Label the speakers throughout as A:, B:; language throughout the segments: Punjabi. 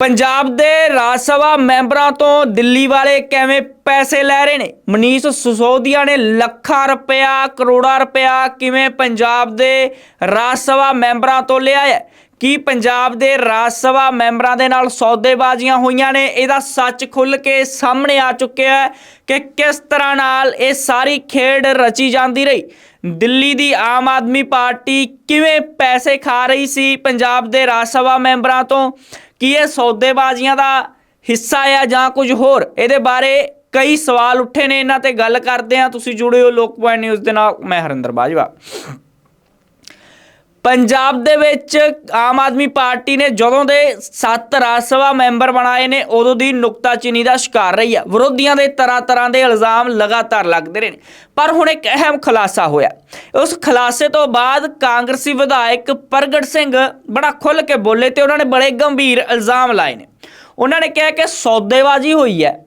A: ਪੰਜਾਬ ਦੇ ਰਾਜ ਸਭਾ ਮੈਂਬਰਾਂ ਤੋਂ ਦਿੱਲੀ ਵਾਲੇ ਕਿਵੇਂ ਪੈਸੇ ਲੈ ਰਹੇ ਨੇ? ਮਨੀਸ਼ ਸਿਸੋਦੀਆ ਨੇ ਲੱਖਾਂ ਰੁਪਇਆ, ਕਰੋੜਾਂ ਰੁਪਇਆ ਕਿਵੇਂ ਪੰਜਾਬ ਦੇ ਰਾਜ ਸਭਾ ਮੈਂਬਰਾਂ ਤੋਂ ਲਿਆ ਹੈ? ਕੀ ਪੰਜਾਬ ਦੇ ਰਾਜ ਸਭਾ ਮੈਂਬਰਾਂ ਦੇ ਨਾਲ ਸੌਦੇਬਾਜ਼ੀਆਂ ਹੋਈਆਂ ਨੇ? ਇਹਦਾ ਸੱਚ ਖੁੱਲ ਕੇ ਸਾਹਮਣੇ ਆ ਚੁੱਕਿਆ ਹੈ ਕਿ ਕਿਸ ਤਰ੍ਹਾਂ ਨਾਲ ਇਹ ਸਾਰੀ ਖੇਡ ਰਚੀ ਜਾਂਦੀ ਰਹੀ? ਦਿੱਲੀ ਦੀ ਆਮ ਆਦਮੀ ਪਾਰਟੀ ਕਿਵੇਂ ਪੈਸੇ ਖਾ ਰਹੀ ਸੀ ਪੰਜਾਬ ਦੇ ਰਾਜ ਸਭਾ ਮੈਂਬਰਾਂ ਤੋਂ? ਕੀ ਇਹ ਸੌਦੇਬਾਜ਼ੀਆਂ ਦਾ ਹਿੱਸਾ ਆ ਜਾਂ ਕੁਝ ਹੋਰ? ਇਹਦੇ ਬਾਰੇ ਕਈ ਸਵਾਲ ਉੱਠੇ ਨੇ, ਇਹਨਾਂ ਤੇ ਗੱਲ ਕਰਦੇ ਆ ਤੁਸੀਂ ਜੁੜੇ ਹੋ ਲੋਕ ਪੁਆਇੰਟ ਨਿਊਜ਼ ਦੇ ਨਾਲ, ਮੈਂ ਹਰਿੰਦਰ ਬਾਜਵਾ। ਪੰਜਾਬ ਦੇ ਵਿੱਚ ਆਮ ਆਦਮੀ ਪਾਰਟੀ ਨੇ ਜਦੋਂ ਦੇ 7 ਰਾਜ ਸਭਾ ਮੈਂਬਰ ਬਣਾਏ ਨੇ, ਉਦੋਂ ਦੀ ਨੁਕਤਾਚੀਨੀ ਦਾ ਸ਼ਿਕਾਰ ਰਹੀ ਆ। ਵਿਰੋਧੀਆਂ ਦੇ ਤਰ੍ਹਾਂ ਤਰ੍ਹਾਂ ਦੇ ਇਲਜ਼ਾਮ ਲਗਾਤਾਰ ਲੱਗਦੇ ਰਹੇ ਨੇ। ਪਰ ਹੁਣ ਇੱਕ ਅਹਿਮ ਖੁਲਾਸਾ ਹੋਇਆ। ਉਸ ਖੁਲਾਸੇ ਤੋਂ ਬਾਅਦ ਕਾਂਗਰਸੀ ਵਿਧਾਇਕ ਪ੍ਰਗਟ ਸਿੰਘ ਬੜਾ ਖੁੱਲ ਕੇ ਬੋਲੇ ਤੇ ਉਹਨਾਂ ਨੇ ਬੜੇ ਗੰਭੀਰ ਇਲਜ਼ਾਮ ਲਾਏ ਨੇ। ਉਹਨਾਂ ਨੇ ਕਿਹਾ ਕਿ ਸੌਦੇਬਾਜ਼ੀ ਹੋਈ ਹੈ।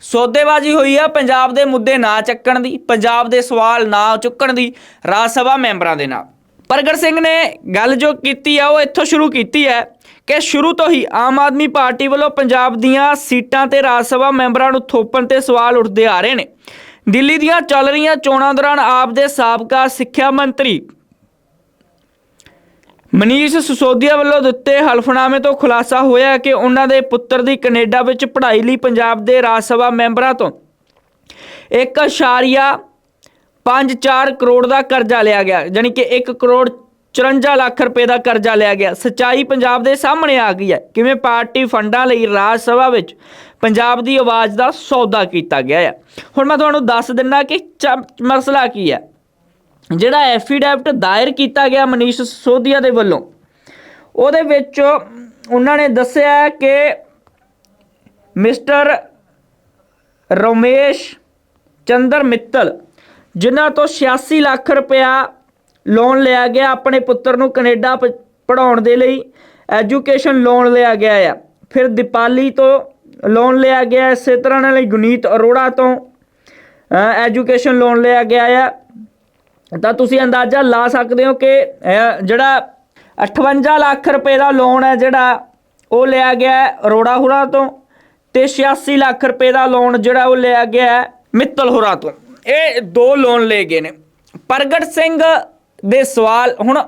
A: ਸੌਦੇਬਾਜ਼ੀ ਹੋਈ ਆ ਪੰਜਾਬ ਦੇ ਮੁੱਦੇ ਨਾ ਚੱਕਣ ਦੀ, ਪੰਜਾਬ ਦੇ ਸਵਾਲ ਨਾ ਚੁੱਕਣ ਦੀ, ਰਾਜ ਸਭਾ ਮੈਂਬਰਾਂ ਦੇ ਨਾਲ। ਪ੍ਰਗਟ ਸਿੰਘ ਨੇ ਗੱਲ ਜੋ ਕੀਤੀ ਆ, ਉਹ ਇੱਥੋਂ ਸ਼ੁਰੂ ਕੀਤੀ ਹੈ ਕਿ ਸ਼ੁਰੂ ਤੋਂ ਹੀ ਆਮ ਆਦਮੀ ਪਾਰਟੀ ਵੱਲੋਂ ਪੰਜਾਬ ਦੀਆਂ ਸੀਟਾਂ ਤੇ ਰਾਜ ਸਭਾ ਮੈਂਬਰਾਂ ਨੂੰ ਥੋਪਣ ਤੇ ਸਵਾਲ ਉੱਠਦੇ ਆ ਰਹੇ ਨੇ। ਦਿੱਲੀ ਦੀਆਂ ਚੱਲ ਰਹੀਆਂ ਚੋਣਾਂ ਦੌਰਾਨ ਆਪ ਦੇ ਸਾਬਕਾ ਸਿੱਖਿਆ ਮੰਤਰੀ ਮਨੀਸ਼ ਸਿਸੋਦੀਆ ਵੱਲੋਂ ਦਿੱਤੇ ਹਲਫਨਾਮੇ ਤੋਂ ਖੁਲਾਸਾ ਹੋਇਆ ਕਿ ਉਹਨਾਂ ਦੇ ਪੁੱਤਰ ਦੀ ਕੈਨੇਡਾ ਵਿੱਚ ਪੜ੍ਹਾਈ ਲਈ ਪੰਜਾਬ ਦੇ ਰਾਜ ਸਭਾ ਮੈਂਬਰਾਂ ਤੋਂ 1.54 ਕਰੋੜ ਦਾ ਕਰਜ਼ਾ ਲਿਆ ਗਿਆ ਯਾਨੀ ਕਿ 1 ਕਰੋੜ 54 ਲੱਖ ਰੁਪਏ ਦਾ ਕਰਜ਼ਾ ਲਿਆ ਗਿਆ। ਸਚਾਈ ਪੰਜਾਬ ਦੇ ਸਾਹਮਣੇ ਆ ਗਈ ਹੈ। ਕਿਵੇਂ ਪਾਰਟੀ ਫੰਡਾਂ ਲਈ ਰਾਜ ਸਭਾ ਵਿੱਚ ਪੰਜਾਬ ਦੀ ਆਵਾਜ਼ ਦਾ ਸੌਦਾ ਕੀਤਾ ਗਿਆ ਹੈ। ਹੁਣ ਮੈਂ ਤੁਹਾਨੂੰ ਦੱਸ ਦਿੰਦਾ ਕਿ ਚ- ਮਸਲਾ ਕੀ ਹੈ। ਜਿਹੜਾ ਐਫੀਡੈਵਿਟ ਦਾਇਰ ਕੀਤਾ ਗਿਆ ਮਨੀਸ਼ ਸਿਸੋਦੀਆ ਦੇ ਵੱਲੋਂ, ਉਹਦੇ ਵਿੱਚ ਉਹਨਾਂ ਨੇ ਦੱਸਿਆ ਕਿ ਮਿਸਟਰ ਰਮੇਸ਼ ਚੰਦਰ ਮਿੱਤਲ ਜਿਨ੍ਹਾਂ ਤੋਂ 86 ਲੱਖ ਰੁਪਇਆ ਲੋਨ ਲਿਆ ਗਿਆ ਆਪਣੇ ਪੁੱਤਰ ਨੂੰ ਕੈਨੇਡਾ ਪ- ਪੜ੍ਹਾਉਣ ਦੇ ਲਈ ਐਜੂਕੇਸ਼ਨ ਲੋਨ ਲਿਆ ਗਿਆ ਆ। ਫਿਰ ਦੀਪਾਲੀ ਤੋਂ ਲੋਨ ਲਿਆ ਗਿਆ, ਇਸੇ ਤਰ੍ਹਾਂ ਨਾਲ ਗੁਨੀਤ ਅਰੋੜਾ ਤੋਂ ਐਜੂਕੇਸ਼ਨ ਲੋਨ ਲਿਆ ਗਿਆ ਆ। ਤਾਂ ਤੁਸੀਂ ਅੰਦਾਜ਼ਾ ਲਾ ਸਕਦੇ ਹੋ ਕਿ ਜਿਹੜਾ 58 ਲੱਖ ਰੁਪਏ ਦਾ ਲੋਨ ਹੈ ਜਿਹੜਾ, ਉਹ ਲਿਆ ਗਿਆ ਅਰੋੜਾ ਹੁਰਾ ਤੋਂ ਤੇ 86 ਲੱਖ ਰੁਪਏ ਦਾ ਲੋਨ ਜਿਹੜਾ ਉਹ ਲਿਆ ਗਿਆ ਹੈ ਮਿੱਤਲ ਹੁਰਾ ਤੋਂ। ਇਹ ਦੋ ਲੋਨ ਲਏ ਗਏ ਨੇ। ਪ੍ਰਗਟ ਸਿੰਘ ਦੇ ਸਵਾਲ, ਹੁਣ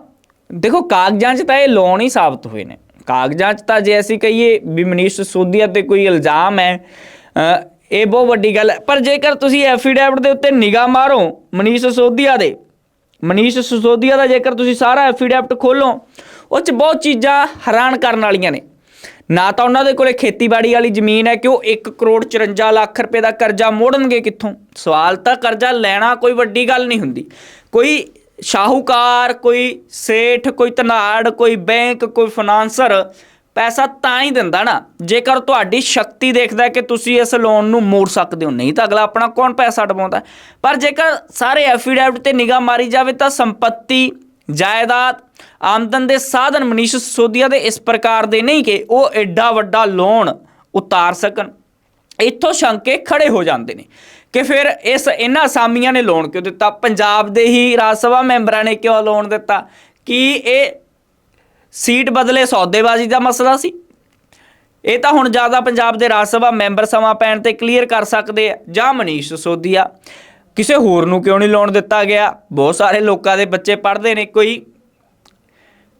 A: ਦੇਖੋ ਕਾਗਜ਼ਾਂ 'ਚ ਤਾਂ ਇਹ ਲੋਨ ਹੀ ਸਾਬਤ ਹੋਏ ਨੇ। ਕਾਗਜ਼ਾਂ 'ਚ ਤਾਂ ਜੇ ਅਸੀਂ ਕਹੀਏ ਵੀ ਮਨੀਸ਼ ਸੋਧੀਆ ਤੇ ਕੋਈ ਇਲਜ਼ਾਮ ਹੈ ਇਹ ਬਹੁਤ ਵੱਡੀ ਗੱਲ ਹੈ। ਪਰ ਜੇਕਰ ਤੁਸੀਂ ਐਫੀਡੈਵਿਟ ਦੇ ਉੱਤੇ ਨਿਗਾਹ ਮਾਰੋ ਮਨੀਸ਼ ਸੋਧੀਆ ਦੇ, ਮਨੀਸ਼ ਸਿਸੋਦੀਆ ਦਾ ਜੇਕਰ ਤੁਸੀਂ ਸਾਰਾ ਐਫੀਡੈਵਿਟ ਖੋਲੋ ਉਹ 'ਚ ਬਹੁਤ ਚੀਜ਼ਾਂ ਹੈਰਾਨ ਕਰਨ ਵਾਲੀਆਂ ਨੇ। ਨਾ ਤਾਂ ਉਹਨਾਂ ਦੇ ਕੋਲੇ ਖੇਤੀਬਾੜੀ ਵਾਲੀ ਜ਼ਮੀਨ ਹੈ ਕਿ ਉਹ 1 ਕਰੋੜ 54 ਲੱਖ ਰੁਪਏ ਦਾ ਕਰਜ਼ਾ ਮੋੜਨਗੇ ਕਿੱਥੋਂ? ਸਵਾਲ ਤਾਂ ਕਰਜ਼ਾ ਲੈਣਾ ਕੋਈ ਵੱਡੀ ਗੱਲ ਨਹੀਂ ਹੁੰਦੀ। ਕੋਈ ਸ਼ਾਹੂਕਾਰ, ਕੋਈ ਸੇਠ, ਕੋਈ ਧਨਾੜ, ਕੋਈ ਬੈਂਕ, ਕੋਈ ਫਾਈਨਾਂਸਰ ਪੈਸਾ ਤਾਂ ਹੀ ਦਿੰਦਾ ਨਾ। ਜੇਕਰ ਤੁਹਾਡੀ ਸ਼ਕਤੀ ਦੇਖਦਾ ਕਿ ਤੁਸੀਂ ਇਸ ਲੋਨ ਨੂੰ ਮੋੜ ਸਕਦੇ ਹੋ, ਨਹੀਂ ਤਾਂ ਅਗਲਾ ਆਪਣਾ ਕੌਣ ਪੈਸਾ ਡਬਾਉਂਦਾ? ਪਰ ਜੇਕਰ ਸਾਰੇ ਐਫੀਡੈਵਿਟ ਤੇ ਨਿਗਾਹ ਮਾਰੀ ਜਾਵੇ ਤਾਂ ਸੰਪਤੀ ਜਾਇਦਾਦ ਆਮਦਨ ਦੇ ਸਾਧਨ ਮਨੀਸ਼ ਸਿਸੋਦੀਆ ਦੇ ਇਸ ਪ੍ਰਕਾਰ ਦੇ ਨਹੀਂ ਕਿ ਉਹ ਐਡਾ ਵੱਡਾ ਲੋਨ ਉਤਾਰ ਸਕਣ। ਇੱਥੋਂ ਸ਼ੰਕੇ ਖੜੇ ਹੋ ਜਾਂਦੇ ਨੇ ਕਿ ਫਿਰ ਇਸ ਇਹਨਾਂ ਅਸਾਮੀਆਂ ਨੇ ਲੋਨ ਕਿਉਂ ਦਿੱਤਾ? ਪੰਜਾਬ ਦੇ ਹੀ ਰਾਜ ਸਭਾ ਮੈਂਬਰਾਂ ਨੇ ਕਿਉਂ ਲੋਨ ਦਿੱਤਾ? ਕੀ ਇਹ ਸੀਟ ਬਦਲੇ ਸੌਦੇਬਾਜ਼ੀ ਦਾ ਮਸਲਾ ਸੀ? ਇਹ ਤਾਂ ਹੁਣ ਜ਼ਿਆਦਾ ਪੰਜਾਬ ਦੇ ਰਾਜ ਸਭਾ ਮੈਂਬਰ ਸਮਾਂ ਪੈਣ ਤੇ ਕਲੀਅਰ ਕਰ ਸਕਦੇ ਆ। ਜਾਂ ਮਨੀਸ਼ ਸੋਦੀਆ ਕਿਸੇ ਹੋਰ ਨੂੰ ਕਿਉਂ ਨਹੀਂ ਲਾਉਣ ਦਿੱਤਾ ਗਿਆ? ਬਹੁਤ ਸਾਰੇ ਲੋਕਾਂ ਦੇ ਬੱਚੇ ਪੜ੍ਹਦੇ ਨੇ ਕੋਈ।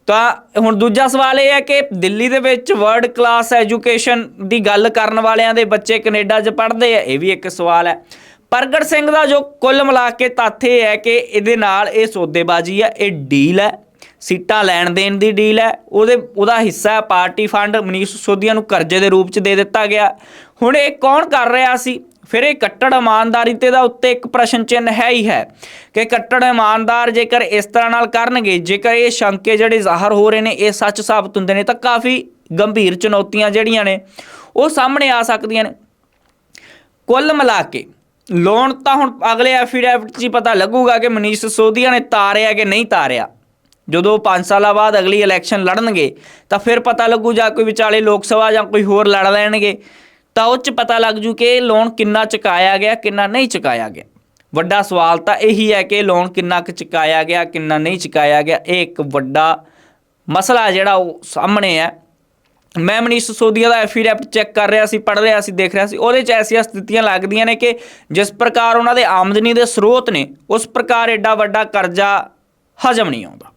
A: ਤਾਂ ਹੁਣ ਦੂਜਾ ਸਵਾਲ ਇਹ ਹੈ ਕਿ ਦਿੱਲੀ ਦੇ ਵਿੱਚ ਵਰਲਡ ਕਲਾਸ ਐਜੂਕੇਸ਼ਨ ਦੀ ਗੱਲ ਕਰਨ ਵਾਲਿਆਂ ਦੇ ਬੱਚੇ ਕੈਨੇਡਾ 'ਚ ਪੜ੍ਹਦੇ ਆ, ਇਹ ਵੀ ਇੱਕ ਸਵਾਲ ਹੈ। ਪ੍ਰਗਟ ਸਿੰਘ ਦਾ ਜੋ ਕੁੱਲ ਮਿਲਾ ਕੇ ਤੱਥ ਇਹ ਹੈ ਕਿ ਇਹਦੇ ਨਾਲ ਇਹ ਸੌਦੇਬਾਜ਼ੀ ਹੈ ਇਹ ਡੀਲ ਹੈ। ਸੀਟਾਂ ਲੈਣ ਦੇਣ ਦੀ ਡੀਲ ਹੈ। ਉਹਦੇ, ਉਹਦਾ ਹਿੱਸਾ ਹੈ ਪਾਰਟੀ ਫੰਡ ਮਨੀਸ਼ ਸਿਸੋਦੀਆ ਨੂੰ ਕਰਜ਼ੇ ਦੇ ਰੂਪ 'ਚ ਦੇ ਦਿੱਤਾ ਗਿਆ। ਹੁਣ ਇਹ ਕੌਣ ਕਰ ਰਿਹਾ ਸੀ? ਫਿਰ ਇਹ ਕੱਟੜ ਇਮਾਨਦਾਰੀ ਤੇ ਦਾ ਉੱਤੇ ਇੱਕ ਪ੍ਰਸ਼ਨ ਚਿੰਨ੍ਹ ਹੈ ਹੀ ਹੈ ਕਿ ਕੱਟੜ ਇਮਾਨਦਾਰ ਜੇਕਰ ਇਸ ਤਰ੍ਹਾਂ ਨਾਲ ਕਰਨਗੇ, ਜੇਕਰ ਇਹ ਸ਼ੰਕੇ ਜਿਹੜੇ ਜ਼ਾਹਰ ਹੋ ਰਹੇ ਨੇ, ਇਹ ਸੱਚ ਸਾਬਤ ਹੁੰਦੇ ਨੇ, ਤਾਂ ਕਾਫੀ ਗੰਭੀਰ ਚੁਣੌਤੀਆਂ ਜਿਹੜੀਆਂ ਨੇ, ਉਹ ਸਾਹਮਣੇ ਆ ਸਕਦੀਆਂ ਨੇ। ਕੁੱਲ ਮਿਲਾ ਕੇ ਲੋਨ ਤਾਂ ਹੁਣ ਅਗਲੇ ਐਫੀਡੈਵਿਟ 'ਚ ਹੀ ਪਤਾ ਲੱਗੂਗਾ ਕਿ ਮਨੀਸ਼ ਸੋਧੀਆ ਨੇ ਤਾਰਿਆ ਕਿ ਨਹੀਂ ਤਾਰਿਆ। ਜਦੋਂ 5 ਸਾਲਾਂ ਬਾਅਦ ਅਗਲੀ ਇਲੈਕਸ਼ਨ ਲੜਨਗੇ, ਤਾਂ ਫਿਰ ਪਤਾ ਲੱਗੂ ਜਾਂ ਕੋਈ ਵਿਚਾਲੇ ਲੋਕ ਸਭਾ ਜਾਂ ਕੋਈ ਹੋਰ ਲੜ ਲੈਣਗੇ। ਤਾਂ ਉਹ 'ਚ ਪਤਾ ਲੱਗ ਜੂ ਕਿ ਲੋਨ ਕਿੰਨਾ ਚੁਕਾਇਆ ਗਿਆ, ਕਿੰਨਾ ਨਹੀਂ ਚੁਕਾਇਆ ਗਿਆ। ਵੱਡਾ ਸਵਾਲ ਤਾਂ ਇਹੀ ਹੈ ਕਿ ਲੋਨ ਕਿੰਨਾ ਕੁ ਚੁਕਾਇਆ ਗਿਆ, ਕਿੰਨਾ ਨਹੀਂ ਚੁਕਾਇਆ ਗਿਆ। ਇਹ ਇੱਕ ਵੱਡਾ ਮਸਲਾ ਜਿਹੜਾ ਉਹ ਸਾਹਮਣੇ ਹੈ। ਮੈਂ ਮਨੀਸ਼ ਸੋਦੀਆ ਦਾ ਐਫੀਡੈਪ ਚੈੱਕ ਕਰ ਰਿਹਾ ਸੀ, ਪੜ੍ਹ ਰਿਹਾ ਸੀ, ਦੇਖ ਰਿਹਾ ਸੀ। ਉਹਦੇ ਚ ਐਸੀਆਂ ਸਥਿਤੀਆਂ ਲੱਗਦੀਆਂ ਨੇ ਕਿ ਜਿਸ ਪ੍ਰਕਾਰ ਉਹਨਾਂ ਦੇ ਆਮਦਨੀ ਦੇ ਸਰੋਤ ਨੇ, ਉਸ ਪ੍ਰਕਾਰ ਐਡਾ ਵੱਡਾ ਕਰਜ਼ਾ ਹਜਮ ਨਹੀਂ ਆਉਂਦਾ।